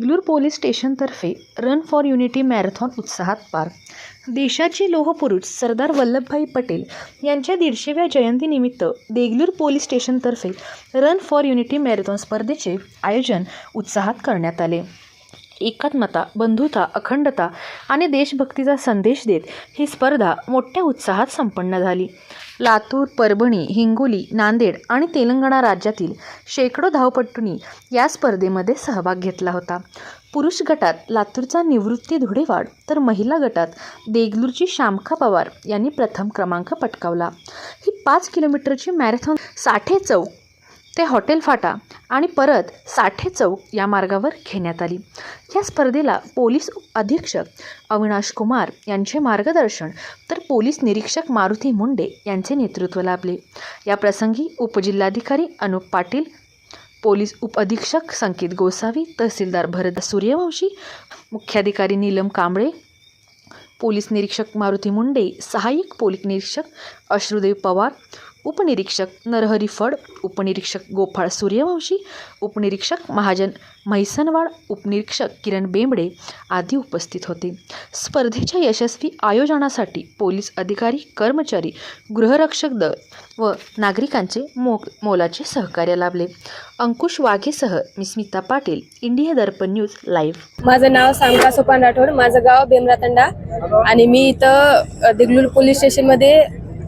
Deglur police स्टेशनतर्फे run for unity marathon उत्साहात पार. देशाचे लोहपुरुष सरदार वल्लभभाई पटेल यांच्या दीडशेव्या जयंतीनिमित्त देगलूर पोलीस स्टेशनतर्फे रन फॉर युनिटी मॅरेथॉन स्पर्धेचे आयोजन उत्साहात करण्यात आले. एकात्मता बंधुता अखंडता आणि देशभक्तीचा संदेश देत ही स्पर्धा मोठ्या उत्साहात संपन्न झाली. लातूर परभणी हिंगोली नांदेड आणि तेलंगणा राज्यातील शेकडो धावपटूंनी या स्पर्धेमध्ये सहभाग घेतला होता. पुरुष गटात लातूरचा निवृत्ती धुडेवाड तर महिला गटात देगलूरची शामखा पवार यांनी प्रथम क्रमांक पटकावला. ही पाच किलोमीटरची मॅरेथॉन साठे चौक ते हॉटेल फाटा आणि परत साठे चौक या मार्गावर घेण्यात आली. या स्पर्धेला पोलीस अधीक्षक अविनाश कुमार यांचे मार्गदर्शन तर पोलीस निरीक्षक मारुती मुंडे यांचे नेतृत्व लाभले. या प्रसंगी उपजिल्हाधिकारी अनुप पाटील पोलीस उपअधीक्षक संकेत गोसावी तहसीलदार भरत सूर्यवंशी मुख्याधिकारी नीलम कांबळे पोलीस निरीक्षक मारुती मुंडे सहाय्यक पोलीस निरीक्षक अश्रुदेव पवार उपनिरीक्षक नरहरी फड उपनिरीक्षक गोपाळ सूर्यवंशी उपनिरीक्षक महाजन म्हैसनवाड उपनिरीक्षक किरण बेंबडे आदी उपस्थित होते. स्पर्धेच्या यशस्वी आयोजनासाठी पोलीस अधिकारी कर्मचारी गृहरक्षक दल व नागरिकांचे मो मोलाचे सहकार्य लाभले. अंकुश वाघेसह मी Smita Patil India Darpan news live. माझं नाव सामका सोपान राठोड माझं गाव बेमरातंडा आणि मी इथं देगलूर पोलीस स्टेशनमध्ये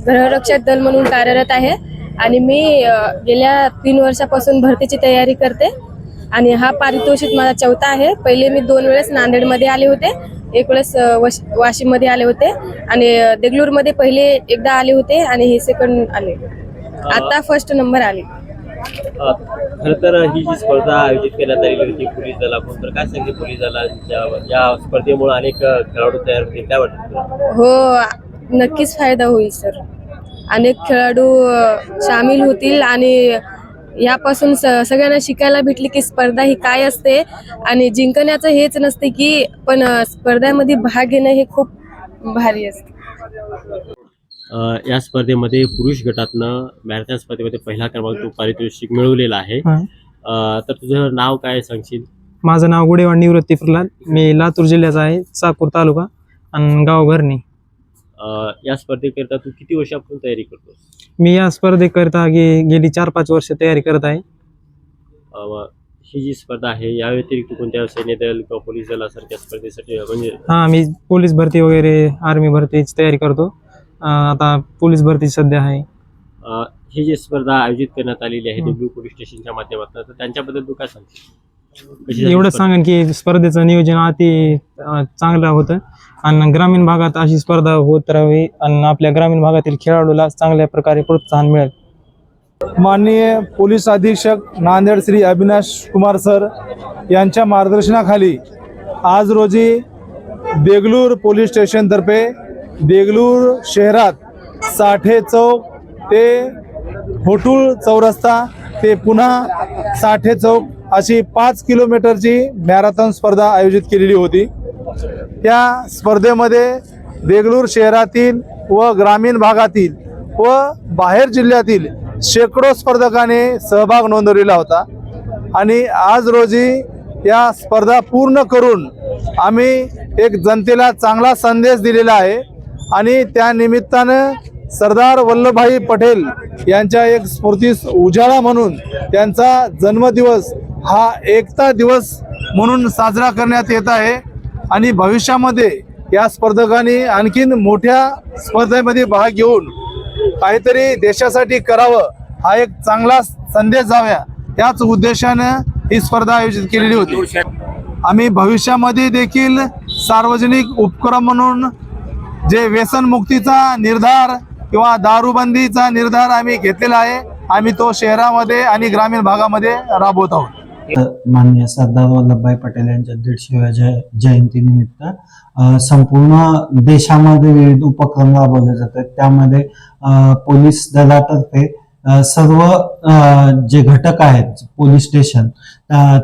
गृहरक्षक दल म्हणून कार्यरत आहे. आणि मी गेल्या तीन वर्षापासून भरतीची तयारी करते. आणि हा पारितोषिक माझा चौथा आहे. पहिले मी दोन वेळेस नांदेडमध्ये आले होते. एक वेळेस वश वाशिममध्ये आले होते. आणि देगलूरमध्ये पहिले एकदा आले होते आणि हे सेकंड आले. आता फर्स्ट नंबर आले. खर तर ही जी स्पर्धा आयोजित करण्यात आलेली होती पोलीस दलाकडून तर काय सांगते पोलीस दलाच्या या स्पर्धेमुळे अनेक खेळाडू तयार होतील काय वाटतं? हो नक्कीच फायदा होईल सर. अनेक खेळाडू सामील होतील आणि यापासून स सगळ्यांना शिकायला भेटली की स्पर्धा ही काय असते आणि जिंकण्याचं हेच नसते की पण स्पर्धेमध्ये भाग घेणं हे खूप भारी असते. या स्पर्धेमध्ये पुरुष गटातनं मॅरेथॉन स्पर्धेमध्ये पहिला क्रमांक तू पारितोषिक मिळवलेला आहे. तर तुझं नाव काय सांगशील? माझं नाव गुडेवाड निवृत्ती प्रल्हाद. मी लातूर जिल्ह्याचा आहे चाकूर तालुका आणि गाव घरणी. या स्पर्धेकरिता तू किती वर्षापासून तयारी करतोस? मी या स्पर्धेकरिता गे गेली चार पाच वर्ष तयारी करत आहे. अ, ही जी स्पर्धा आहे या व्यतिरिक्त कोणत्या सैन्य दल किंवा पोलीस दलासारख्या स्पर्धेसाठी म्हणजे हां मी पोलीस भरती वगैरे आर्मी भरतीची तयारी करतो. अं, आता पोलीस भरती सध्या आहे. अ, ही जी स्पर्धा आयोजित करण्यात आलेली आहे हं. देगलूर पोलीस स्टेशनच्या माध्यमातून तर त्यांच्याबद्दल तू काय सांगशील? झाली एवढं? सांगेन की स्पर्धेचं नियोजन अति चांगलं होतं आणि ग्रामीण भागात अशी स्पर्धा होत राहावी आणि आपल्या ग्रामीण भागातील खेळाडूला चांगल्या प्रकारे प्रोत्साहन मिळेल माननीय पोलीस अधीक्षक नांदेड श्री अविनाश कुमार सर यांच्या मार्गदर्शनाखाली आज रोजी देगलूर पोलीस स्टेशनतर्फे देगलूर शहरात साठे चौक ते होटूळ चौरस्ता ते पुन्हा साठे चौक अशी पाच किलोमीटरची मॅरेथॉन स्पर्धा आयोजित केलेली होती. त्या स्पर्धेमध्ये देगलूर शहरातील व ग्रामीण भागातील व बाहेर जिल्ह्यातील शेकडो स्पर्धकाने सहभाग नोंदवलेला होता. आणि आज रोजी या स्पर्धा पूर्ण करून आम्ही एक जनतेला चांगला संदेश दिलेला आहे. आणि त्या निमित्तानं सरदार वल्लभभाई पटेल यांच्या एक स्फूर्तीस उजाळा म्हणून त्यांचा जन्मदिवस हा एकता दिवस म्हणून साजरा करण्यात येत आहे आणि भविष्यामध्ये या स्पर्धकांनी आणखीन मोठ्या स्पर्धेमध्ये भाग घेऊन काहीतरी देशासाठी करावं हा एक चांगला संदेश जाव्या त्याच उद्देशानं ही स्पर्धा आयोजित केलेली होती. आम्ही भविष्यामध्ये देखील सार्वजनिक उपक्रम म्हणून जे व्यसनमुक्तीचा निर्धार किंवा दारूबंदीचा निर्धार आम्ही घेतलेला आहे आम्ही तो शहरामध्ये आणि ग्रामीण भागामध्ये राबवत आहोत. मान्य सरदार वल्लभभाई पटेल यांच्या दीडशेव्या जय जयंतीनिमित्त संपूर्ण देशामध्ये विविध उपक्रम राबवले जातात. त्यामध्ये पोलीस दलातर्फे सर्व जे घटक आहेत पोलीस स्टेशन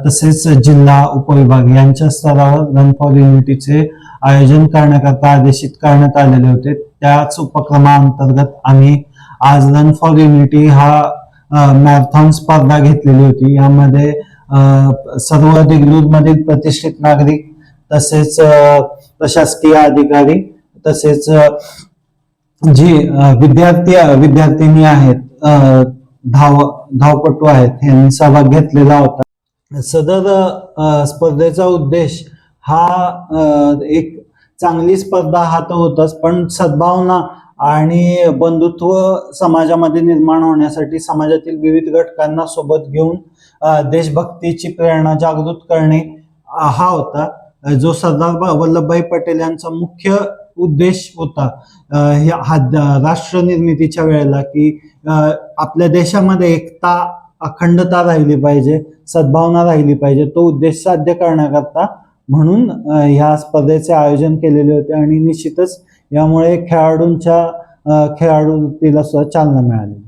तसेच जिल्हा उपविभाग यांच्या स्तरावर रन फॉर युनिटीचे आयोजन करण्याकरता आदेशित करण्यात आलेले होते. त्याच उपक्रमाअंतर्गत आम्ही आज रन फॉर युनिटी हा मॅरेथॉन स्पर्धा घेतलेली होती. यामध्ये सर्व देगलूरमधील प्रतिष्ठित नागरिक तसेच प्रशासकीय अधिकारी तसेच जी विद्यार्थी विद्यार्थिनी आहेत धाव धावपटू आहेत यांनी सहभाग घेतलेला होता. सदर स्पर्धेचा उद्देश हा एक चांगली स्पर्धा हा तर होताच पण सद्भावना आणि बंधुत्व समाजामध्ये निर्माण होण्यासाठी समाजातील विविध घटकांना सोबत घेऊन देशभक्तीची प्रेरणा जागृत करणे हा होता. जो सरदार वल्लभभाई पटेल यांचा मुख्य उद्देश होता ह्या- हा राष्ट्र निर्मितीच्या वेळेला की आपल्या देशामध्ये एकता अखंडता राहिली पाहिजे सद्भावना राहिली पाहिजे तो उद्देश साध्य करण्याकरता म्हणून ह्या स्पर्धेचे आयोजन केलेले होते आणि निश्चितच यामुळे खेळाडूंच्या अ, खेळाडूला सुद्धा चालना मिळाली.